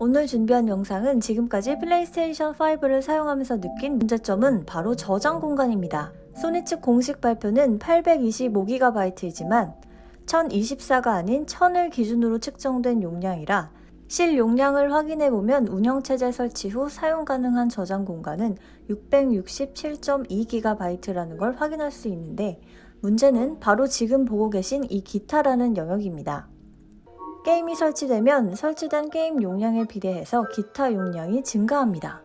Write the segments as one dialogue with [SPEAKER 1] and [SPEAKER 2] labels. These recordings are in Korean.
[SPEAKER 1] 오늘 준비한 영상은 지금까지 플레이스테이션 5를 사용하면서 느낀 문제점은 바로 저장 공간입니다. 소니 측 공식 발표는 825GB이지만 1024가 아닌 1000을 기준으로 측정된 용량이라 실 용량을 확인해보면 운영체제 설치 후 사용 가능한 저장 공간은 667.2GB라는 걸 확인할 수 있는데 문제는 바로 지금 보고 계신 이 기타라는 영역입니다. 게임이 설치되면 설치된 게임 용량에 비례해서 기타 용량이 증가합니다.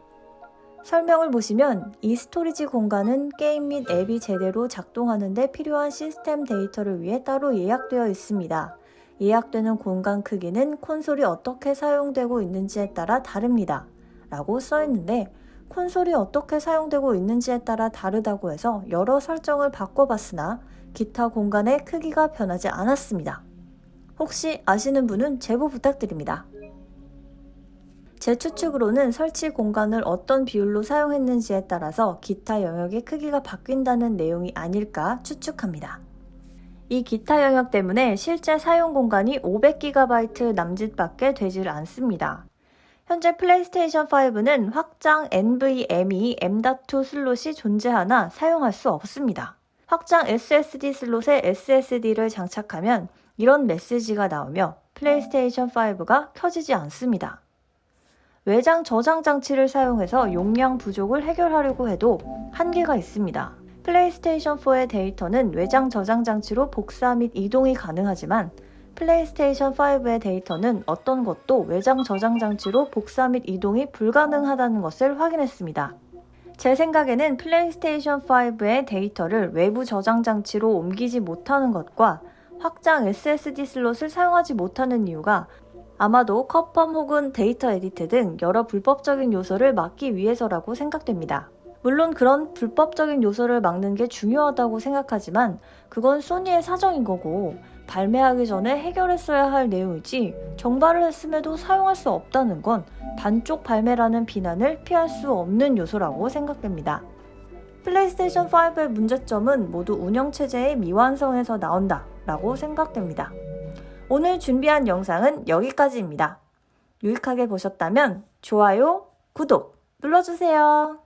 [SPEAKER 1] 설명을 보시면 이 스토리지 공간은 게임 및 앱이 제대로 작동하는 데 필요한 시스템 데이터를 위해 따로 예약되어 있습니다. 예약되는 공간 크기는 콘솔이 어떻게 사용되고 있는지에 따라 다릅니다. 라고 써 있는데 콘솔이 어떻게 사용되고 있는지에 따라 다르다고 해서 여러 설정을 바꿔봤으나 기타 공간의 크기가 변하지 않았습니다. 혹시 아시는 분은 제보 부탁드립니다. 제 추측으로는 설치 공간을 어떤 비율로 사용했는지에 따라서 기타 영역의 크기가 바뀐다는 내용이 아닐까 추측합니다. 이 기타 영역 때문에 실제 사용 공간이 500GB 남짓밖에 되질 않습니다. 현재 플레이스테이션 5는 확장 NVMe M.2 슬롯이 존재하나 사용할 수 없습니다. 확장 SSD 슬롯에 SSD를 장착하면 이런 메시지가 나오며 플레이스테이션 5가 켜지지 않습니다. 외장 저장 장치를 사용해서 용량 부족을 해결하려고 해도 한계가 있습니다. 플레이스테이션 4의 데이터는 외장 저장 장치로 복사 및 이동이 가능하지만 플레이스테이션 5의 데이터는 어떤 것도 외장 저장 장치로 복사 및 이동이 불가능하다는 것을 확인했습니다. 제 생각에는 플레이스테이션 5의 데이터를 외부 저장 장치로 옮기지 못하는 것과 확장 SSD 슬롯을 사용하지 못하는 이유가 아마도 컵펌 혹은 데이터 에디트 등 여러 불법적인 요소를 막기 위해서라고 생각됩니다. 물론 그런 불법적인 요소를 막는 게 중요하다고 생각하지만 그건 소니의 사정인 거고 발매하기 전에 해결했어야 할 내용이지 정발을 했음에도 사용할 수 없다는 건 반쪽 발매라는 비난을 피할 수 없는 요소라고 생각됩니다. 플레이스테이션 5의 문제점은 모두 운영체제의 미완성에서 나온다 라고 생각됩니다. 오늘 준비한 영상은 여기까지입니다. 유익하게 보셨다면 좋아요, 구독 눌러주세요.